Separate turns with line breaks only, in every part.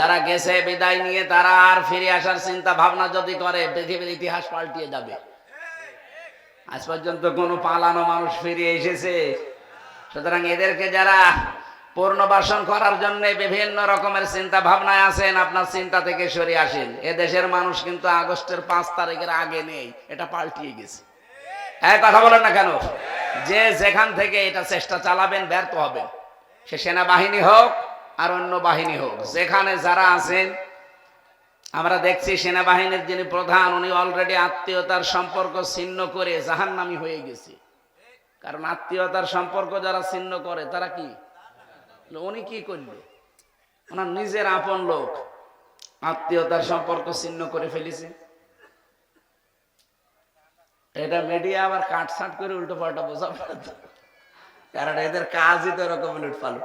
তারা গেছে, বিদায় নিয়ে তারা আর ফিরে আসার চিন্তা ভাবনা যদি করে, পৃথিবীর ইতিহাস পাল্টিয়ে যাবে। আজ পর্যন্ত কোনো পালানো মানুষ ফিরে এসেছে। সুতরাং এদেরকে যারা পুনর্বাসন করার জন্য বিভিন্ন রকমের চিন্তা ভাবনায় আছেন, আপনার চিন্তা থেকে সরে আসেন। এ দেশের মানুষ কিন্তু আগস্টের পাঁচ তারিখের আগে নেই, এটা পাল্টিয়ে গেছে। হ্যাঁ কথা বলেন না কেন? যে যেখান থেকে এটা চেষ্টা চালাবেন, ব্যর্থ হবেন। সে সেনাবাহিনী হোক আর অন্য বাহিনী হোক, যেখানে যারা আছেন, আমরা দেখছি সেনাবাহিনীর যিনি প্রধান, উনি অলরেডি আত্মীয়তার সম্পর্ক ছিন্ন করে জাহান্নামি হয়ে গেছে। কারণ আত্মীয়তার সম্পর্ক যারা ছিন্ন করে, তারা কি? উনি কি করল ওনার নিজের আপন লোক আত্মীয়তার সম্পর্ক ছিন্ন করে ফেলেছে। এটা মিডিয়া আবার কাটছাট করে উল্টো পাল্টা বোঝা কারণ এদের কাজই তো এরকম উলট পালট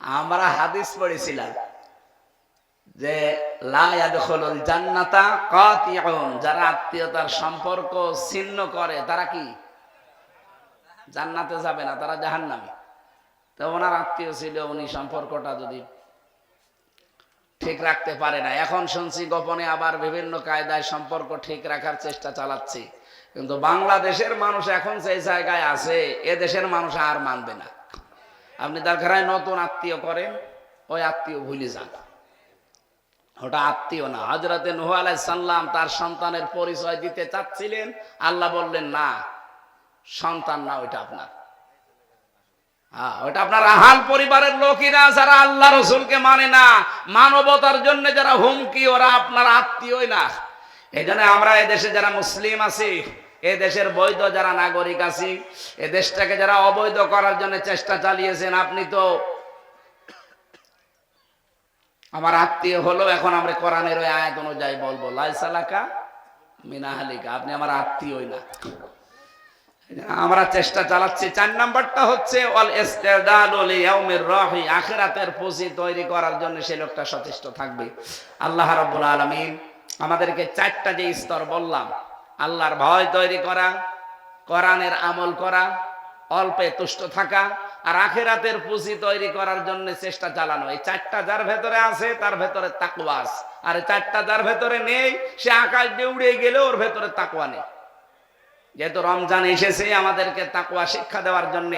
আমরা হাদিস পড়েছিলাম যে জান্নাতা যারা আত্মীয়তার সম্পর্ক ছিন্ন করে, তারা কি? জান্নাতে যাবে না, তারা জাহান্নামী। তো ওনার আত্মীয় ছিল, উনি সম্পর্কটা যদি ঠিক রাখতে পারে না। এখন শুনছি গোপনে আবার বিভিন্ন কায়দায় সম্পর্ক ঠিক রাখার চেষ্টা চালাচ্ছে। কিন্তু বাংলাদেশের মানুষ এখন সেই জায়গায় আছে এ দেশের মানুষ আর মানবে না। আপনি তার ঘরে নতুন আত্মীয় করেন ওই আত্মীয় ভুলে যান। ওটা আত্মীয় না। হজরতে নুহ আলাইসাল্লাম তার সন্তানের পরিচয় দিতে চাচ্ছিলেন। আল্লাহ বললেন না সন্তান না ওইটা আপনার। হ্যাঁ, ওটা আপনার আহাল পরিবারের লোকেরা যারা আল্লাহ রসুলকে মানে না। মানবতার জন্য যারা হুমকি ওরা আপনার আত্মীয়ই না। এই আমরা এদেশে যারা মুসলিম আছি এ দেশের বৈধ যারা নাগরিক আছি, এ দেশটাকে যারা অবৈধ করার জন্য চেষ্টা চালিয়েছেন, আপনি তো আমার আত্মীয় হলো, এখন আমরা কোরআনের ওই আয়াত অনুযায়ী বলব লাইসালাকা মিনাহালিকা আপনি আমার আত্মীয়ই না। আমরা চেষ্টা চালাচ্ছি, চার নাম্বারটা হচ্ছে অল রাহি পুঁজি তৈরি করার জন্য সেই লোকটা সচেষ্ট থাকবে। আল্লাহ রাব্বুল আলামিন আমাদেরকে চারটা যে স্তর বললাম আল্লাহর ভয় তৈরি করা, কোরআনের আমল করা, অল্পে তুষ্ট থাকা আর আখেরাতের পুঁজি তৈরি করার জন্য চেষ্টা চালানো। এই চারটা যার ভেতরে আছে, তার ভেতরে তাকওয়াস আর চারটা যার ভেতরে নেই, সে আকাশ দিয়ে উড়ে গেলে ওর ভেতরে তাকওয়া নেই। যেহেতু রমজান এসেছে, আমাদেরকে তাকুয়া শিক্ষা দেওয়ার জন্য।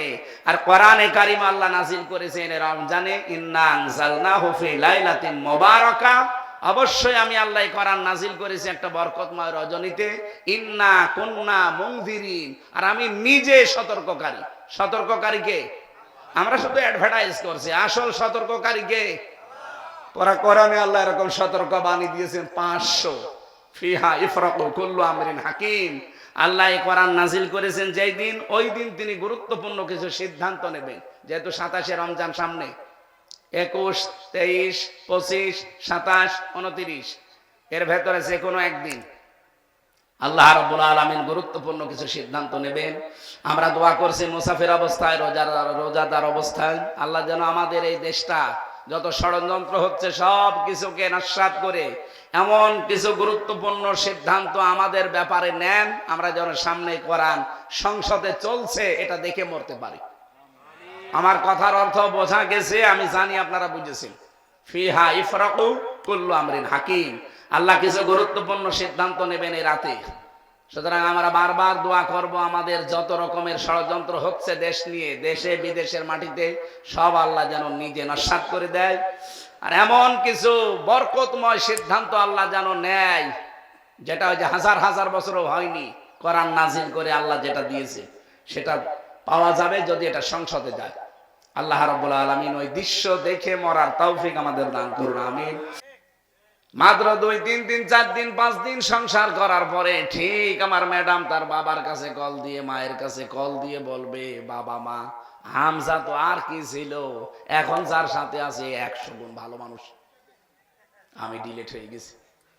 আর কোরআনে কারিম আল্লাহ নাজিল করেছেন রমজানে, ইন্না আনজালনাহু ফি লাইলাতিন মুবারাকা। অবশ্যই আমি আল্লাহ কোরআন নাজিল করেছি একটা বরকতময় রজনীতে। ইন্না কুন্না মুনজিরিন। আর আমি নিজে সতর্ককারী। সতর্ককারী কে? আমরা শুধু অ্যাডভার্টাইজ করছি। আসল সতর্ককারী কে? পরা কোরআনে আল্লাহ এরকম সতর্ক বাণী দিয়েছেন পাঁচশো। ফিহা ইফরাকু কুল্লু আমরিন হাকিম। আল্লাহ কোরআন নাজিল করেছেন যেই দিন, ওই দিন তিনি গুরুত্বপূর্ণ কিছু সিদ্ধান্ত নেবেন। যেহেতু সাতাশে রমজান সামনে। একুশ, তেইশ, পঁচিশ, সাতাশ, উনতিরিশ। এর ভেতরে যে কোনো একদিন আল্লাহ রব্বুল আলমিন গুরুত্বপূর্ণ কিছু সিদ্ধান্ত নেবেন। আমরা দোয়া করছি মুসাফির অবস্থায়, রোজার, রোজাদার অবস্থায়। আল্লাহ যেন আমাদের এই দেশটা যত ষড়যন্ত্র হচ্ছে সব কিছুকে নস্বাত করে, এমন কিছু গুরুত্বপূর্ণ সিদ্ধান্ত আমাদের ব্যাপারে নেন। আমরা যেন সামনে করান সংসদে চলছে, এটা দেখে মরতে পারি। আমার কথার অর্থ বোঝা গেছে, আমি জানি আপনারা বুঝেছেন। ফিহা ইফরাকু কুল্লু আমরিন হাকিম। আল্লাহ কিছু গুরুত্বপূর্ণ সিদ্ধান্ত নেবেন এই রাতে। সুতরাং আমরা বারবার দোয়া করব, আমাদের যত রকমের ষড়যন্ত্র হচ্ছে দেশ নিয়ে, দেশে, বিদেশের মাটিতে, সব আল্লাহ যেন নিজে নস্বাত করে দেয়। আর এমন কিছু বরকতময় সিদ্ধান্ত আল্লাহ যেন নেয়, যেটা ওই যে হাজার হাজার বছরও হয়নি, কোরআন নাজিল করে আল্লাহ যেটা দিয়েছে, সেটা পাওয়া যাবে যদি এটা সংসদে যায়। আল্লাহ রব্বুল আলমিন ওই দৃশ্য দেখে মরার তৌফিক আমাদের দান করুন, আমিন। মাত্র দুই তিন দিন চার দিন, পাঁচ দিন সংসার করার পরে ঠিক আমার ম্যাডাম তার বাবার কাছে কল দিয়ে, মায়ের কাছে কল দিয়ে বলবে, বাবা মা, হামজা তো আর কি ছিল? এখন যার সাথে আছে, একশো গুণ ভালো মানুষ। আমি ডিলেট হয়ে গেছি।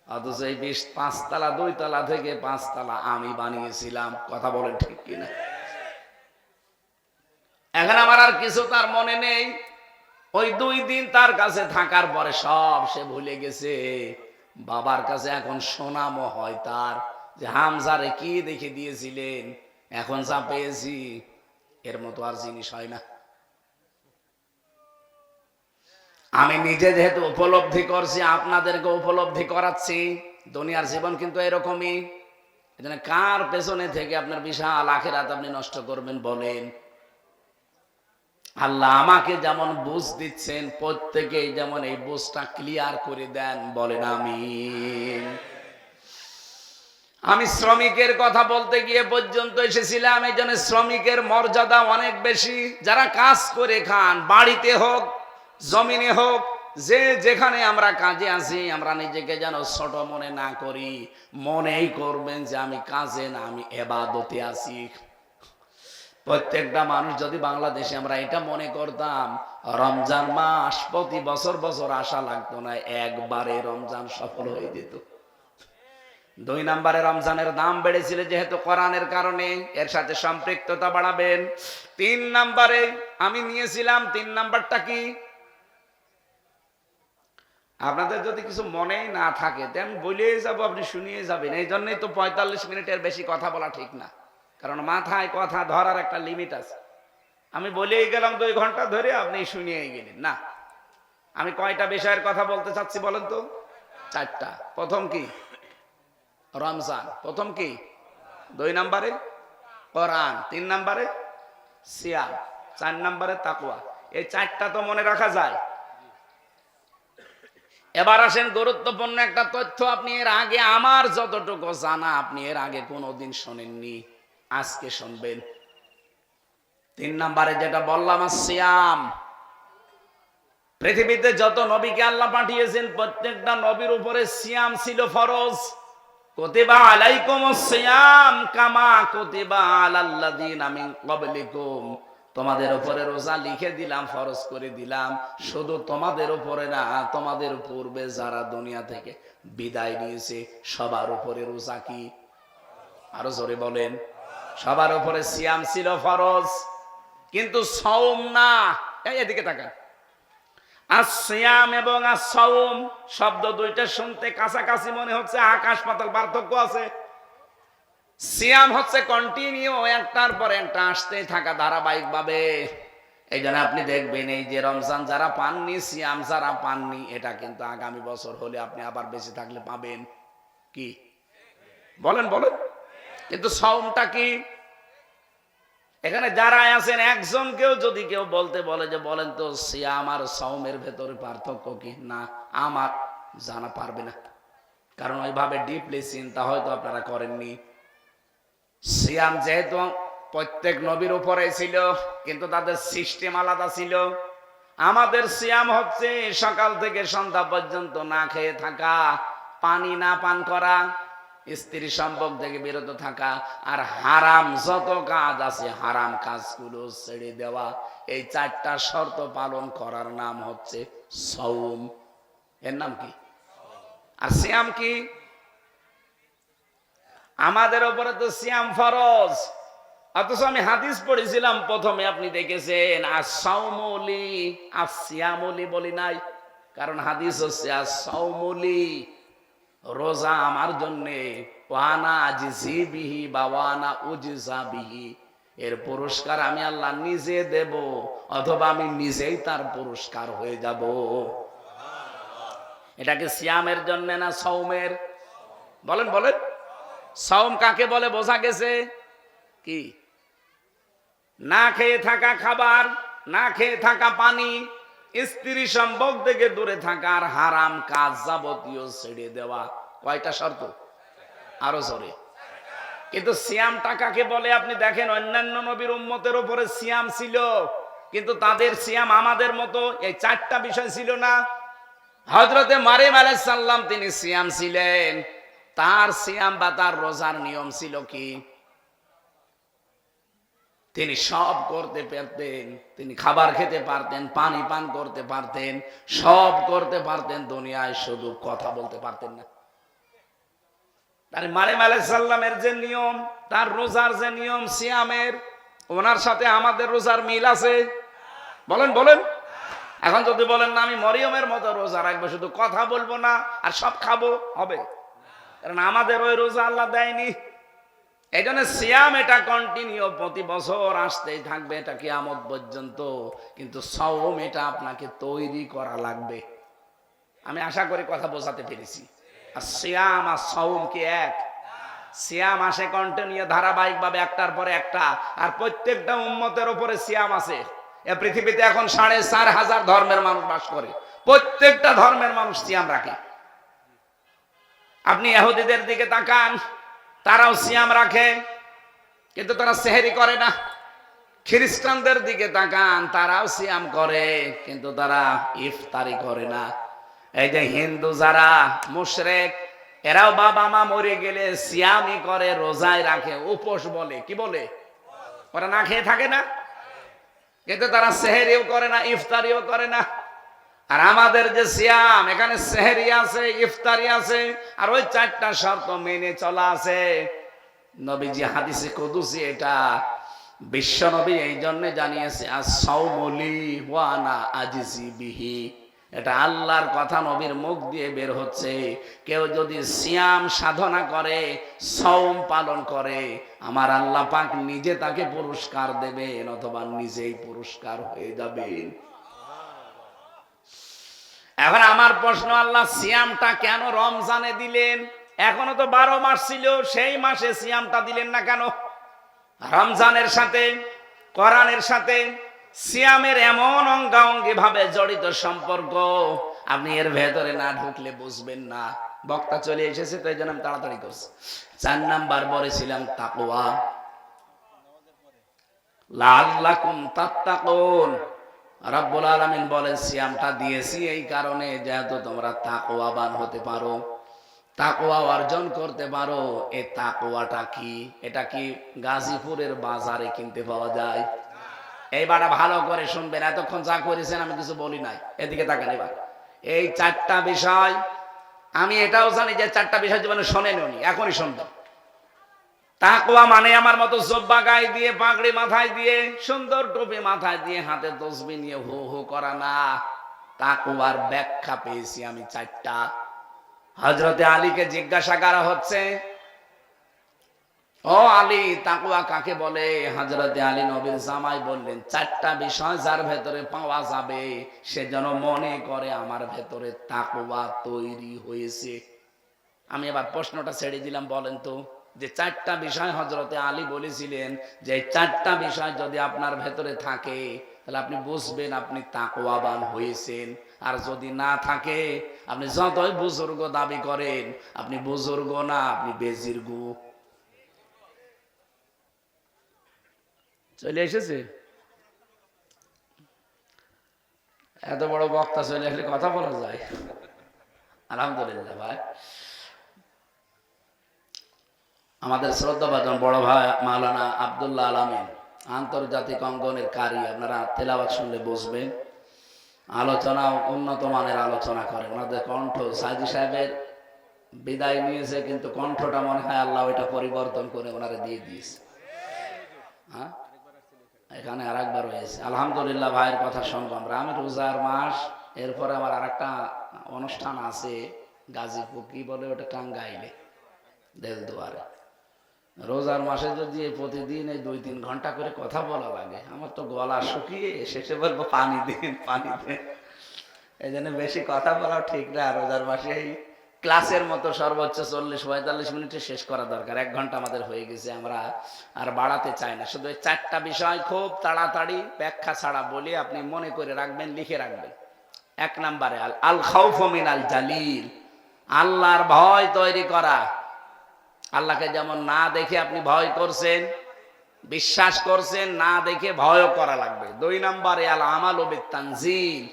অথচ এই বিশ পাঁচতলা দুই তলা থেকে পাঁচতলা আমি বানিয়েছিলাম। কথা বলেন ঠিক কিনা? এখন আমার আর কিছু তার মনে নেই। ওই দুই দিন তার কাছে থাকার পরে সব সে ভুলে গেছে। বাবার কাছে এখন সোনামো হয় তার। যে হামজারে কি দেখে দিয়েছিলেন? এখন যা পেয়েছি, এর মতো আর জিনিস হয় না। আমি নিজে যেহেতু উপলব্ধি করছি, আপনাদেরকে উপলব্ধি করাচ্ছি, দুনিয়ার জীবন কিন্তু এরকমই। কার পেছনে থেকে আপনার বিশাল আখেরাত আপনি নষ্ট করবেন বলেন? আল্লাহ আমাকে যেমন বুঝ দিচ্ছেন, প্রত্যেকেই যেমন এই বুঝটা ক্লিয়ার করে দেন, বলেন আমি আমি শ্রমিকের কথা বলতে গিয়ে পর্যন্ত এসেছিলাম এই জন্য শ্রমিকের মর্যাদা অনেক বেশি। যারা কাজ করে খান, বাড়িতে হোক, জমিনে হোক, যে যেখানে আমরা কাজে আছি, আমরা নিজেকে যেন ছোট মনে না করি। মনেই করবেন যে আমি কাজে না, আমি এবাদতে আছি। প্রত্যেকটা মানুষ যদি বাংলাদেশে আমরা এটা মনে করতাম, রমজান মাস প্রতি বছর বছর আশা লাগতো না, একবারে রমজান সফল হয়ে যেত। দুই নম্বরে রমজানের দাম বেড়েছিল যেহেতু কোরআনের কারণে, এর সাথে সম্পৃক্ততা বাড়াবেন। তিন নম্বরে আমি নিয়েছিলাম, তিন নাম্বারটা কি? আপনাদের যদি কিছু মনেই না থাকে তেমন বলেই যাব, আপনি শুনিয়ে যাবেন। এই জন্যই তো পঁয়তাল্লিশ মিনিটের বেশি কথা বলা ঠিক না। কারণ মাথায় কথা ধরার একটা লিমিট আছে। আমি বলেই গেলাম দুই ঘণ্টা ধরে, আপনি শুনিয়েই গেলেন। না, আমি কয়টা বিষয়ের কথা বলতে চাচ্ছি বলেন তো? চারটা। প্রথম কি? রমজান। প্রথম কি? দুই নম্বরে? কোরআন। তিন নম্বরে? সিয়াম। চার নম্বরে তাকুয়া এই চারটা তো মনে রাখা যায়। এবার আসেন গুরুত্বপূর্ণ একটা তথ্য আপনি এর আগে, আমার যতটুকু জানা, আপনি এর আগে কোনোদিন শোনেননি। আজকে শুনবেন। তিন নম্বরে যেটা বললাম, সিয়াম। পৃথিবীতে যত নবীকে আল্লাহ পাঠিয়েছেন, প্রত্যেকটা নবীর উপরে সিয়াম ছিল ফরজ। তোমাদের উপরে রোজা লিখে দিলাম, ফরজ করে দিলাম। শুধু তোমাদের উপরে না, তোমাদের পূর্বে যারা দুনিয়া থেকে বিদায় নিয়েছে, সবার উপরে রোজা কি? আরও জোরে বলেন। সবার উপরে সিয়াম ছিল ফরজ, কিন্তু সৌম না। এদিকে তাকান আসিয়াম এবং আসৌম শব্দ দুইটা শুনতে কাছাকাছি মনে হচ্ছে, আকাশ পাতাল পার্থক্য আছে। সিয়াম হচ্ছে কন্টিনিউ একটার পর একটা আসতেই থাকা ধারাবাহিক ভাবে এই জন্য আপনি দেখবেন এই যে রমজান যারা পাননি, সিয়াম যারা পাননি, এটা কিন্তু আগামী বছর হলে আপনি আবার বেঁচে থাকলে পাবেন। কি? বলেন বলেন। কিন্তু সৌমটা কি? এখানে যারা আছেন একজনকেও যদি কেউ বলতে বলে যে, বলেন তো, সিয়াম আর সৌমের ভেতরে পার্থক্য কি? না, আমার জানা পারবে না। কারণ ওইভাবে ডিপলি চিন্তা হয়তো আপনারা করেননি। সিয়াম যেহেতু প্রত্যেক নবীর উপরে ছিল, কিন্তু তাদের সিস্টেম আলাদা ছিল। আমাদের সিয়াম হচ্ছে সকাল থেকে সন্ধ্যা পর্যন্ত না খেয়ে থাকা, পানি না পান করা স্ত্রী সম্পর্ক থেকে বিরত থাকা আর হারাম যত কাজ আছে, হারাম কাজগুলো ছেড়ে দেওয়া। এই চারটা শর্ত পালন করার নাম হচ্ছে সৌম এর নাম কি? আর সিয়াম কি? আমাদের ওপরে তো সিয়াম ফরজ। অথচ আমি হাদিস পড়েছিলাম প্রথমে, আপনি দেখেছেন, আর সৌমলি আর সিয়ামলি বলি নাই। কারণ হাদিস হচ্ছে, আর সৌমলি রোজা আমার জন্যে, ওয়ানা আজিজি বিহি বা ওয়ানা উজিজা বিহি এর পুরস্কার আমি আল্লাহ নিজে দেব, অথবা আমি নিজেই তার পুরস্কার হয়ে যাব। এটাকে সিয়ামের জন্য না সৌমের বলেন বলেন। সৌম কাকে বলে বোঝা গেছে? কি? না খেয়ে থাকা খাবার, না খেয়ে থাকা পানি স্ত্রী সম্ভোগ থেকে দূরে থাকার হারাম কাজ যাবতীয় ছেড়ে দেওয়া। কয়টা শর্ত? আরও জোরে। কিন্তু সিয়াম টাকাকে বলে, আপনি দেখেন অন্যান্য নবীর উম্মতের উপরে সিয়াম ছিল, কিন্তু তাদের সিয়াম আমাদের মতো, এই চারটা বিষয় ছিল না। হজরতে মারিম আলাইসাল্লাম তিনি সিয়াম ছিলেন। তার সিয়াম বা তার রোজার নিয়ম ছিল কি? তিনি সব করতে পারতেন, তিনি খাবার খেতে পারতেন, পানি পান করতে পারতেন, সব করতে পারতেন, দুনিয়ায় শুধু কথা বলতে পারতেন না। তার মারিম আলাইসাল্লামের যে নিয়ম, তার রোজার যে নিয়ম, সিয়ামের, ওনার সাথে আমাদের রোজার মিল আছে? বলেন বলেন। এখন যদি বলেন, না, আমি মরিয়মের মতো রোজা রাখব, শুধু কথা বলব না, আর সব খাব, হবে? কারণ আমাদের ওই রোজা আল্লাহ দেয়নি। এই জন্য সিয়াম এটা কন্টিনিউ প্রতি বছর আসতেই থাকবে, এটা কি কিয়ামত পর্যন্ত। কিন্তু সৌম এটা আপনাকে তৈরি করা লাগবে। আমি আশা করি কথা বোঝাতে পেরেছি। আর সিয়াম আর সৌম কি এক? সিয়াম আসে কন্টিনিউ ধারাবাহিক ভাবে একটার পরে একটা, আর প্রত্যেকটা উম্মতের উপরে সিয়াম আছে। এ পৃথিবীতে এখন সাড়ে চার হাজার ধর্মের মানুষ বাস করে। প্রত্যেকটা ধর্মের মানুষ সিয়াম রাখে। আপনি ইহুদিদের দিকে তাকান তারাও সিয়াম রাখে, কিন্তু তারা সেহেরি করে না। খ্রিস্টানদের দিকে তাকান, তারাও সিয়াম করে, কিন্তু তারা ইফতারি করে না। এই যে হিন্দু যারা, মুশরেক, এরাও বাবা মা মরে গেলে সিয়ামই করে, রোজায় রাখে, উপোস বলে। কি বলে? ওরা না খেয়ে থাকে না? কিন্তু তারা সেহেরিও করে না, ইফতারিও করে না। আর আমাদের যে সিয়াম, এখানে সেহেরি আছে, ইফতারি আছে, আর ওই চারটা শর্ত মেনে চলা আছে। নবীজি হাদিসে কুদুসি এটা বিশ্ব নবী এই জন্য জানিয়েছে আর সৌমলি ওয়ানা আজিজি বিহি। এটা আল্লাহর কথা নবীর মুখ দিয়ে বের হচ্ছে। কেউ যদি সিয়াম সাধনা করে সৌম পালন করে, আমার আল্লাহ পাক নিজে তাকে পুরস্কার দেবেন অথবা নিজেই পুরস্কার হয়ে যাবেন। এখন আমার প্রশ্ন, আল্লাহ সিয়ামটা কেন রমজানে দিলেন? এখনও তো বারো মাস ছিল, সেই মাসে সিয়ামটা দিলেন না কেন? রমজানের সাথে, কোরআনের সাথে সিয়ামের এমন অঙ্গাঙ্গি ভাবে জড়িত সম্পর্ক, আপনি এর ভেতরে না ঢুকলে বুঝবেন না। বক্তা চলে এসেছে, তো এই জন্য আমি তাড়াতাড়ি করছি। চার নাম্বার বলেছিলাম তাকোয়া লাল্লাকুম তাত্তাকুন। রব্বুল আলামিন বলেন, সিয়ামটা দিয়েছি এই কারণে যেহেতু তোমরা তাকওয়াবান হতে পারো। তাকওয়া অর্জন করতে পারো। এই তাকওয়াটা কি? এটা কি গাজীপুরের বাজারে কিনতে পাওয়া যায়? এইবারটা ভালো করে শুনবেন। এতক্ষণ যা করেছেন আমি কিছু বলি নাই। এদিকে তাকান এবার। এই চারটা বিষয়, আমি এটাও জানি যে চারটা বিষয় জীবনে শোনেন উনি এখনই শুনবেন। তাকুয়া মানে আমার মতো জব্বা গায়ে দিয়ে, পাগড়ি মাথায় দিয়ে, সুন্দর টুপি মাথায় দিয়ে হাতে তসবি নিয়ে হু হু করা না। তাকুয়ার ব্যাখ্যা পেয়েছি আমি চারটা। হজরতে আলীকে জিজ্ঞাসা করা হচ্ছে, ও আলী তাকুয়া কাকে বলে? হজরতে আলী নবীর জামাই বললেন, চারটা বিষয় যার ভেতরে পাওয়া যাবে, সে যেন মনে করে আমার ভেতরে তাকুয়া তৈরি হয়েছে। আমি এবার প্রশ্নটা ছেড়ে দিলাম, বলেন তো। যে চারটা বিষয় হজরতে আলী বলেছিলেন যে এই চারটা বিষয় যদি আপনার ভেতরে থাকে, তাহলে আপনি বুঝবেন আপনি তাকওয়াবান হয়েছেন। আর যদি না থাকে, আপনি যতই বুজুর্গ দাবি করেন, আপনি বুজুর্গ না, আপনি বেজির্গু। চলে এসেছে? এত বড় বক্তা চলে আসলে কথা বলা যায়। আলহামদুলিল্লাহ ভাই। আমাদের শ্রদ্ধাভাজন বড় ভাই মাওলানা আবদুল্লাহ আলমিন আন্তর্জাতিক অঙ্গনের কারি, আপনারা তেলাবাদ শুনলে বসবেন। আলোচনা উন্নত মানের আলোচনা করে ওনাদের কণ্ঠ সাইদি সাহেবের বিদায় নিয়েছে, কিন্তু কণ্ঠটা মনে হয় আল্লাহ ওইটা পরিবর্তন করে ওনারা দিয়ে দিয়েছে। হ্যাঁ? এখানে আর একবার হয়েছে। আলহামদুলিল্লাহ ভাইয়ের কথা শুনব আমরা। আমি রোজার মাস, এরপরে আমার আর একটা অনুষ্ঠান আছে গাজীপুর, কি বলে ওটা? টাঙ্গাইলে, দেলদুয়ারে। রোজার মাসে যদি প্রতিদিন এই দুই তিন ঘণ্টা করে কথা বলা লাগে, আমার তো গলা শুকিয়ে শেষে বলব, পানি দিন পানি দিন। এই জন্য বেশি কথা বলাও ঠিক না, রোজার মাসে এই ক্লাসের মতো সর্বোচ্চ চল্লিশ, পঁয়তাল্লিশ মিনিটে শেষ করা দরকার। এক ঘণ্টা আমাদের হয়ে গেছে, আমরা আর বাড়াতে চাই না। শুধু এই চারটা বিষয় খুব তাড়াতাড়ি ব্যাখ্যা ছাড়া বলে, আপনি মনে করে রাখবেন, লিখে রাখবেন। এক নম্বরে, আল আল খাউফমিন আল জালিল। আল্লাহর ভয় তৈরি করা। আল্লাহকে যেমন না দেখে আপনি ভয় করছেন, বিশ্বাস করছেন, না দেখে ভয়ও করা লাগবে। দুই নম্বরে, আল আমাল তানজিল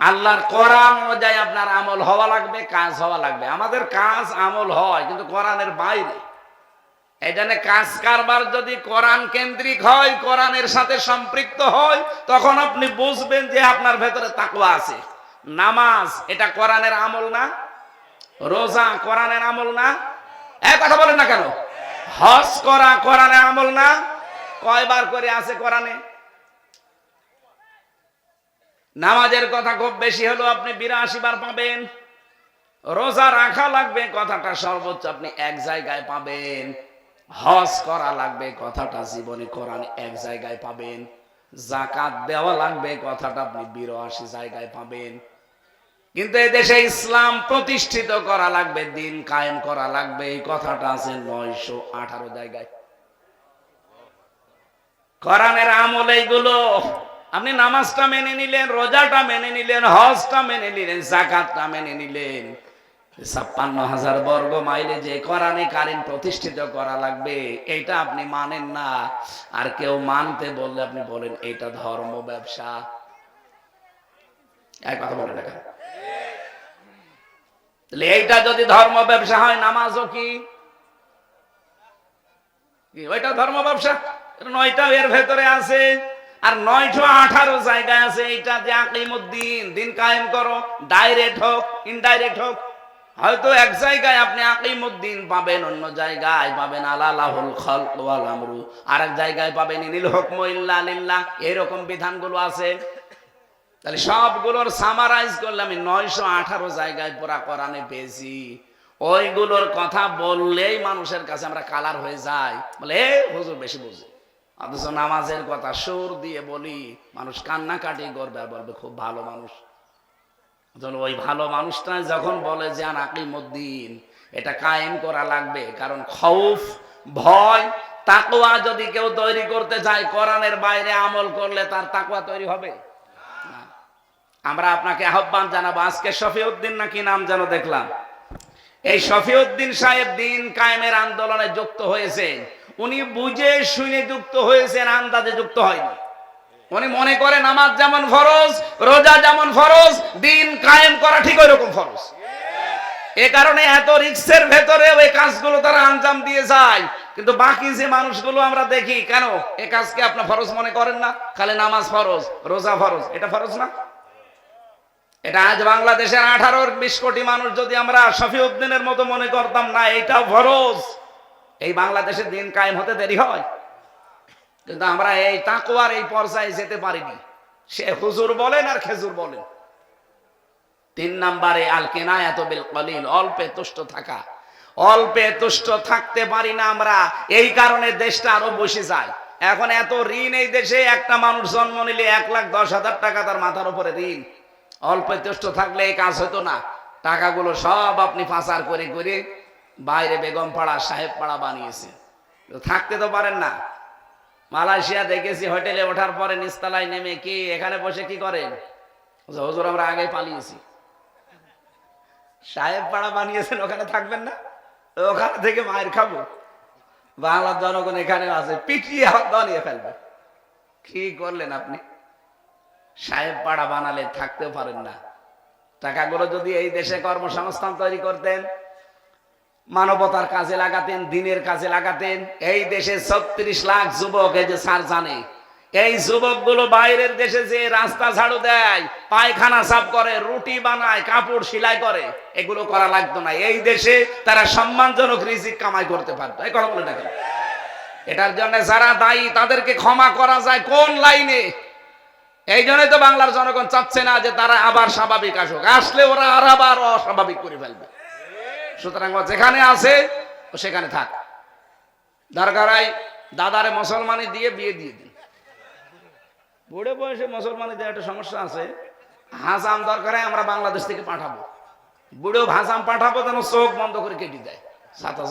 আল্লাহর কোরআন অনুযায়ী আপনার আমল হওয়া লাগবে, কাজ হওয়া লাগবে। আমাদের কাজ আমল হয়, কিন্তু কোরআনের বাইরে। জন্য কাজ কারবার যদি কোরআন কেন্দ্রিক হয়, কোরআনের সাথে সম্পৃক্ত হয়, তখন আপনি বুঝবেন যে আপনার ভেতরে তাকুয়া আছে। নামাজ, এটা কোরআনের আমল না। রোজা কোরআনের আমল না। কথা বলেন না কেন? হজ করা কোরআনের আমল না? কয়বার করে আছে কোরআনে? নামাজের কথা খুব বেশি হলো আপনি বিরাশি বার পাবেন। রোজা রাখা লাগবে, কথাটা সর্বোচ্চ আপনি এক জায়গায় পাবেন। হজ করা লাগবে, কথাটা জীবনে কোরআন এক জায়গায় পাবেন। জাকাত দেওয়া লাগবে, কথাটা আপনি বিরাশি জায়গায় পাবেন। কিন্তু এই দেশে ইসলাম প্রতিষ্ঠিত করা লাগবে, দিন কায়েম করা লাগবে। এই কথাটা আছে নয়শো আঠারো জায়গায়। কোরআনের আমল এইগুলো, আপনি নামাজটা মেনে নিলেন, রোজাটা মেনে নিলেন, হজটা মেনে নিলেন, জাকাতটা মেনে নিলেন। ছাপ্পান্ন হাজার বর্গ মাইলে যে কোরআনে কারিন প্রতিষ্ঠিত করা লাগবে, এটা আপনি মানেন না। আর কেউ মানতে বললে আপনি বলেন, এটা ধর্ম ব্যবসা। এক কথা বলে দেখা তাহলে এইটা যদি ধর্ম ব্যবসা হয়, নামাজও কি? ওইটা ধর্ম ব্যবসা? নয়টা এর ভেতরে আছে, আর নয়শো আঠারো জায়গায় আছে, এইটা যে আকিমুদ্দিন, দিন কায়েম করো ডাইরেক্ট হোক ইনডাইরেক্ট হোক। হয়তো এক জায়গায় আপনি আকিমুদ্দিন পাবেন, অন্য জায়গায় পাবেন আলালাহুল খালক ওয়াল আমরু। আর এক জায়গায় পাবেন ইনিল হুকমু ইল্লা লিল্লাহ। এরকম বিধানগুলো আছে। তাহলে সবগুলোর সামারাইজ করলে আমি নয়শো আঠারো জায়গায় পুরা কোরআনে পেয়েছি। ওইগুলোর কথা বললেই মানুষের কাছে আমরা কালার হয়ে যাই। বলে, এ, হুজুর, বেশি বুঝি। অথচ নামাজের কথা সুর দিয়ে বলি, মানুষ কান্নাকাটি করবে, বলবে, খুব ভালো মানুষ। ওই ভালো মানুষটা যখন বলে যে আকিমুদ্দিন, এটা কায়েম করা লাগবে, কারণ খৌফ, ভয়, তাকওয়া যদি কেউ তৈরি করতে চায়, কোরআনের বাইরে আমল করলে তার তাকওয়া তৈরি হবে। আমরা আপনাকে আহ্বান জানাব, আজকে শফিউদ্দিন নাকি নাম যেন দেখলাম। এই শফিউদ্দিন সাহেব দিন কায়েমের আন্দোলনে যুক্ত হয়েছে। উনি বুঝে শুনে যুক্ত হয়েছেন, আন্দাজে যুক্ত হয়নি। উনি মনে করে নামাজ যেমন ফরজ, রোজা যেমন ফরজ, দিন কায়েম করা ঠিক ওই রকম ফরজ। এ কারণে এত রিক্সের ভেতরে ওই কাজগুলো তারা আঞ্জাম দিয়ে যায়। কিন্তু বাকি যে মানুষগুলো আমরা দেখি, কেন? এ কাজকে আপনার ফরজ মনে করেন না? খালি নামাজ ফরজ, রোজা ফরজ, এটা ফরজ না? এটা আজ বাংলাদেশের আঠারো বিশ কোটি মানুষ যদি আমরা শফিউদ্দিনের মতো মনে করতাম, না এইটাও ফরজ। এই বাংলাদেশে দিন কায়েম হতে দেরি হয়। কিন্তু আমরা এই তাকুয়ার এই পর্যায়ে যেতে পারিনি। সে হুজুর বলেন আর খেজুর বলেন। তিন নাম্বারে, আল কেনায়াত বিল কলিল অল্পে তুষ্ট থাকা। অল্পে তুষ্ট থাকতে পারি না আমরা। এই কারণে দেশটা আরও বসে যায়। এখন এত ঋণ এই দেশে, একটা মানুষ জন্ম নিলে এক লাখ দশ হাজার টাকা তার মাথার উপরে ঋণ। অল্পে তুষ্ট থাকলে এই কাজ হতো না। টাকাগুলো সব আপনি পাচার করে করে বাইরে বেগম পাড়া, সাহেব পাড়া বানিয়েছে থাকতে তো পারেন না। মালয়েশিয়া দেখেছি, হোটেলে ওঠার পরে নিস্তালায় নেমে কি, এখানে বসে কি করেন? হজুর, আমরা আগে পালিয়েছি। সাহেব পাড়া বানিয়েছেন, ওখানে থাকবেন না? ওখানে থেকে মায়ের খাব। বাংলার জনগণ এখানে আছে, পিটিয়ে হাত ফেলবে। কি করলেন আপনি? সাহেব পাড়া বানালে থাকতেও পারেন না। টাকাগুলো যদি এই দেশে কর্মসংস্থান তৈরি করতেন, মানবতার কাজে লাগাতেন, দিনের কাজে লাগাতেন, এই দেশে ছত্রিশ লাখ যুবক, এই যে স্যার জানে, এই যুবকগুলো বাইরের দেশে যে রাস্তা ঝাড়ু দেয়, পায়খানা সাফ করে, রুটি বানায়, কাপড় সেলাই করে, এগুলো করা লাগতো না। এই দেশে তারা সম্মানজনক রিজিক কামাই করতে পারতো। এই কথা বলে এটার জন্য যারা দায়ী, তাদেরকে ক্ষমা করা যায়। কোন লাইনে? এই জন্যই তো বাংলার জনগণ চাচ্ছে না যে তারা আবার স্বাভাবিক আসুক। আসলে ওরা আর আবার অস্বাভাবিক করে ফেলবে। সুতরাং ও যেখানে আছে, ও সেখানে থাক। দরকারাই দাদারে মুসলমানি দিয়ে বিয়ে দিয়ে দিন। বুড়ে বয়সে মুসলমানি একটা সমস্যা আছে। হাসাম দরকারে আমরা বাংলাদেশ থেকে পাঠাবো। বুড়ো হাসাম পাঠাবো যেন চোখ বন্ধ করে কেটে দেয় সাথে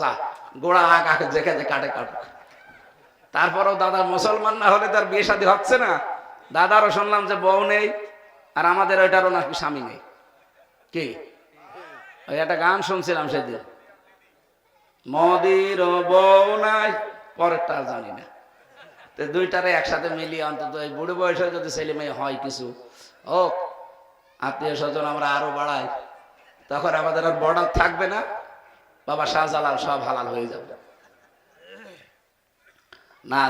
গোড়া আগ আগে যেখানে কাটে কাটুক। তারপরেও দাদা মুসলমান না হলে তার বিয়ে শাদী হচ্ছে না। দাদারও শুনলাম যে বউ নেই, আর আমাদের ওইটারও নাকি স্বামী নেই। কি? ওই একটা গান শুনছিলাম সেদিন। মদির বউ নাই, পরেরটা জানি না। তো দুইটারে একসাথে মিলিয়ে অন্তত এই বুড়ো বয়সে যদি ছেলে মেয়ে হয় কিছু ও আত্মীয় স্বজন আমরা আরও বাড়াই, তখন আমাদের আর বর্ডার থাকবে না। বাবা শাহজালাল সব হালাল হয়ে যাবে। না